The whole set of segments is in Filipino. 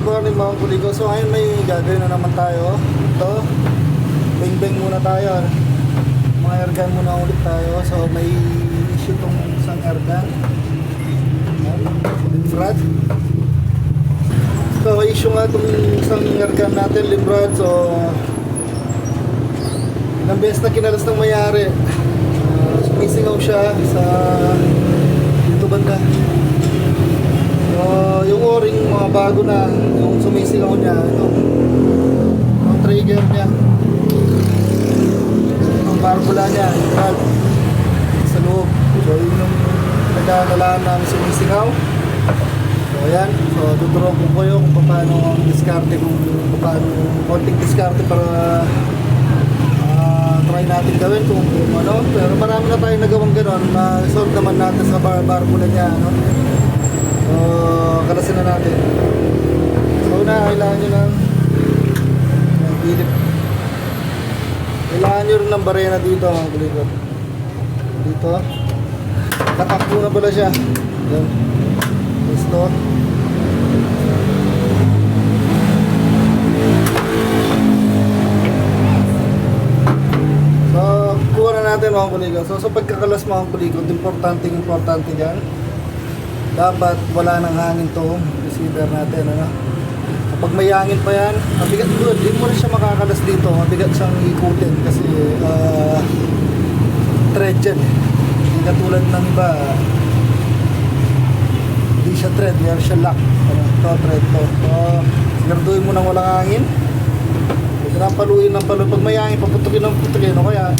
Good morning mga kuligo. So ngayon may gagawin na naman tayo. Ito, bang-bang muna tayo. Mga airgun muna ulit tayo. So may issue tong isang airgun. Limbrad. So issue nga itong isang airgun natin, Limbrad. So ilang beses na kinalas ng mayari. Uh, sumisingaw siya sa dito banda. So, bago na, yung sumisigaw niya, yung, yung trigger niya, yung barbula niya, yung valve sa loob. So, yun yung nagkakalaan namin sumisigaw. So, ayan. So, tuturo ko kayo kung paano ang diskarte, kung paano, konting diskarte para ah, try natin gawin kung, kung ano. Pero marami na tayong nagawang gano'n. Na-solve naman natin sa bar barbula niya, ano. So, kalasin na natin. So, una, kailangan nyo ng ng bilip. Kailangan nyo rin ng barena dito, mga kulikot. Dito. Katakbo na pala siya. Yan. Gusto. So, kuha na natin mga kulikot. So, sa pagkakalas mga kulikot, importante importante dyan dapat wala nang hangin to receiver natin ano? Kapag may hangin pa yan mabigat good hindi mo rin siya makakalas dito. Mabigat siyang ikutin kasi uh, thread yan. Eh. hindi katulad ng iba. Hindi siya thread meron siya lock. Ano, to thread to. So siguraduhin mo nang walang hangin. Na paluin ng paluin. Pag may hangin paputukin ng putukin. O kaya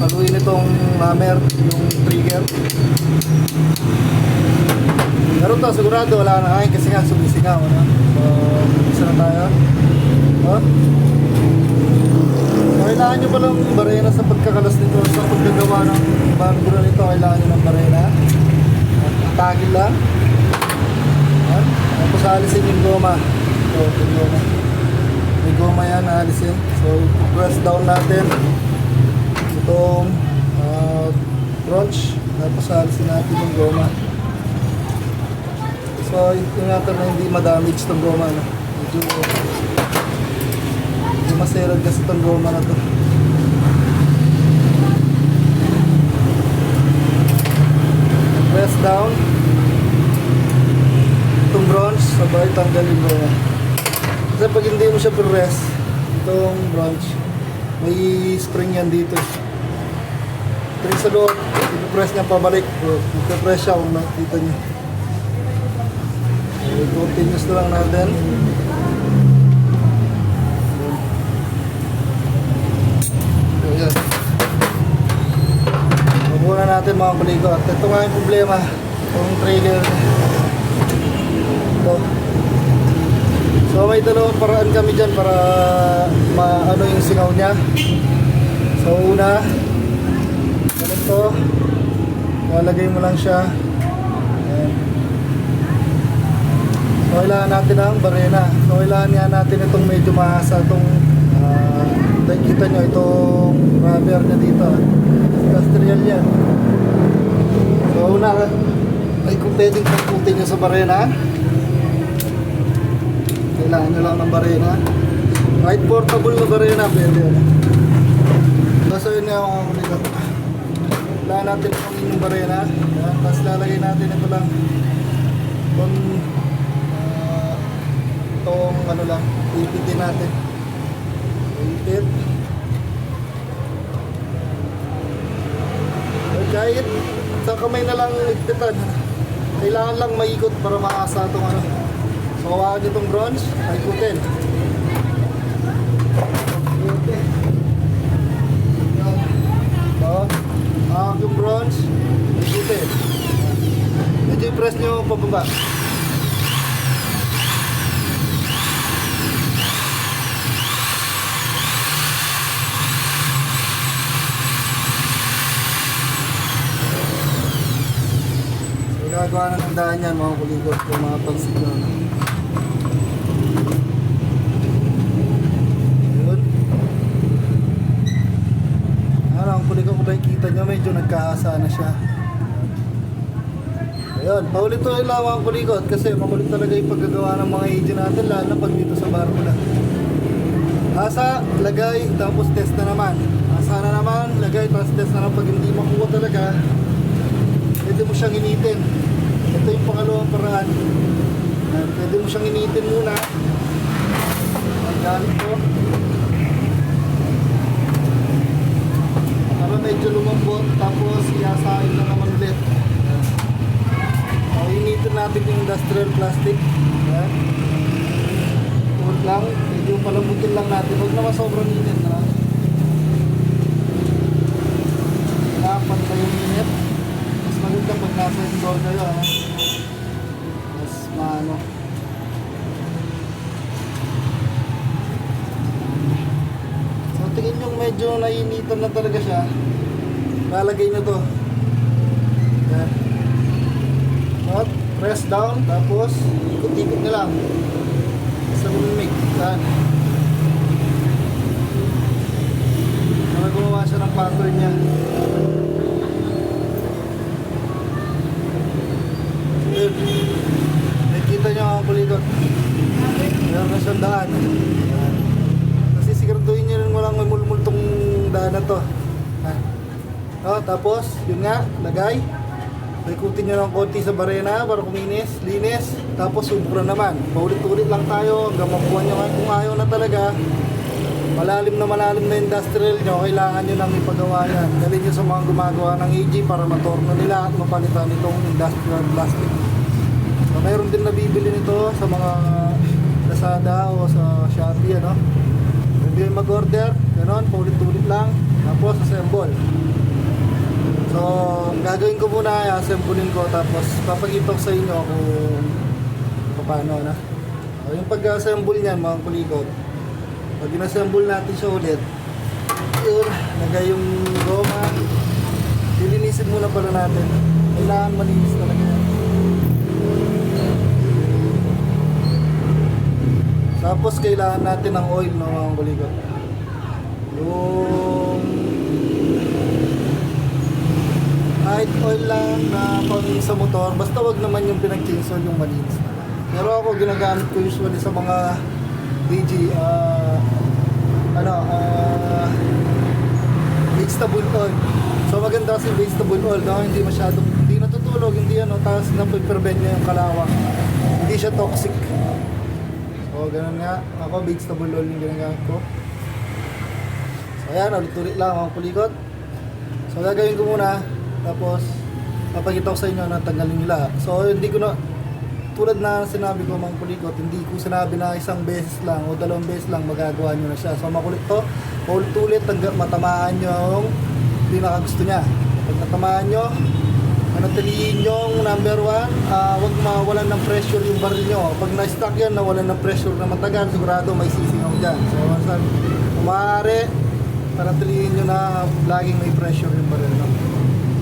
paluin itong hammer yung trigger pero to, sigurado wala na hangin kasi nga sumisingaw, ano? So, isa na tayo. Oh. So, kailangan nyo palang barena sa pagkakalas nito. Sa paggagawa ng barbura nito, kailangan nyo ng barena. At Atagil lang. Yan. Tapos alisin yung goma. Ito, yung goma. May goma yan, alisin. So, press down natin. Itong uh, crunch. Tapos alisin natin yung goma. So, ingatan na hindi ma-damage tong goma. No? Medyo, medyo maserad kasi tong goma na to. Press down. Itong bronze, sabay tanggalin mo. Kasi pag hindi mo siya press, itong bronze, may spring yan dito. Ito sa loob, i-press niya pabalik. I-press siya kung nakita niyo. Okay, continuous na lang natin. Ayan. Mabuha natin mga kuligo. At ito nga yung problema. Itong trailer. Ito. So may dalawang paraan kami dyan para maano yung singaw niya. So una, ganito. Lalagay mo lang siya. Ayan. So, kailangan natin ang barena. So, kailangan nga natin itong medyo maasa itong uh, kita nyo itong rubber na dito. Industrial yan. So, una, ay kung pwedeng pagputin nyo sa barena. Kailangan nyo lang ng barena. Kahit portable na barena, pwede. So, yun nga mga Kailangan natin ang inyong barena. Yan. Tapos lalagay natin ito lang. Kung itong ano lang, ipitin natin. Ipit. Kahit sa kamay na lang ipitan. Kailangan lang maikot para maasa itong ano. So, hawakan itong bronze, ikutin. Ikutin. So, hawak yung bronze, ikutin. I-press nyo pababa. So, gagawa na ng daan yan mga kuligot kung mga pagsiglo. Yun. Ano, ang kuligot ko ba kita nyo medyo nagkaasa na siya. Ayun, paulit to lang ang kulikot kasi makulit talaga yung paggagawa ng mga agent natin lalo na pag dito sa barbula. Asa, lagay, tapos test na naman. Asa na naman, lagay, tapos test na naman. Pag hindi makuha talaga, pwede mo siyang initin. Ito yung pangalawang paraan. Pwede mo siyang initin muna. Ang gamit ko. Para medyo lumambot, tapos iasain na naman ulit. Ayan. So, initin natin yung industrial plastic. Ayan. Huwag lang, medyo palambutin lang natin. Huwag naman sobrang init na. Dapat pa yung init. Mas maganda pag nasa indoor kayo. Ha? Mas maano. So tingin yung medyo nainitan na talaga siya. Lalagay nyo to. Yan. At press down, tapos ikot-ikot na lang sa lumig. Yan. Para gumawa siya ng pattern niya. Yun. Nakikita niyo ang kulikot. Meron na siyang daan. Yan. Kasi siguraduhin niyo rin walang mulmultong daan na to. Ha. Oh, tapos, yun nga, lagay. Ikutin nyo ng konti sa barena para kuminis, linis. Tapos subra naman. Paulit-ulit lang tayo hanggang makuha nyo. Kung ayaw na talaga, malalim na malalim na industrial nyo, kailangan nyo nang ipagawa yan. Dalhin nyo sa mga gumagawa ng AG para matorno nila at mapalitan itong industrial plastic. So, mayroon din nabibili nito sa mga Lazada o sa Shopee, ano. Pwede mag-order, gano'n, paulit-ulit lang. Tapos, assemble. Gagawin ko muna, i-assemblein ko tapos papakita ko sa inyo kung paano na. So, yung pag-assemble niyan, mga kulikot, pag in-assemble natin siya ulit, yun, lagay yung goma, lilinisin muna pala natin. Kailangan malinis talaga. Tapos kailangan natin ng oil, no, mga kulikot. Yung kahit oil lang na pang sa motor, basta wag naman yung pinag-chainsaw yung malinis. Pero ako ginagamit ko usually sa mga DG, ah, ano, ah, vegetable oil. So maganda kasi vegetable oil, no? hindi masyadong, hindi natutulog, hindi ano, tapos na-prevent niya yung kalawang. Hindi siya toxic. So ganun nga, ako vegetable oil yung ginagamit ko. So ayan, ulit-ulit lang ang kulikot. So gagawin ko muna, tapos papakita ko sa inyo na tanggalin nila. So hindi ko na tulad na sinabi ko mga kulikot, hindi ko sinabi na isang beses lang o dalawang beses lang magagawa nyo na siya. So makulit to, ulit-ulit hanggang matamaan nyo yung pinaka gusto niya. Pag natamaan nyo, manatiliin yung number one, ah, wag mawalan ng pressure yung baril nyo. Pag na-stuck yan, nawalan ng pressure na matagal, sigurado may sisingaw dyan. So, kung maaari, panatiliin nyo na laging may pressure yung baril. No?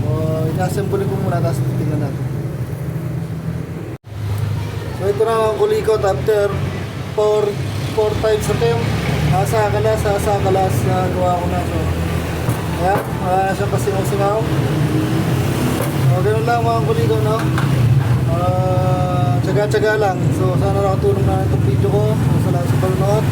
So, inassemble ko muna, tapos tingnan natin. So, ito na ang kulikot after 4 4 times attempt. Asa kalas, asa kalas na gawa ko na. So, ayan, wala na siyang kasingaw-singaw. So, ganun lang mga kulikot, no? Uh, tsaga-tsaga lang. So, sana nakatulong na itong video ko. So, salamat sa panonood.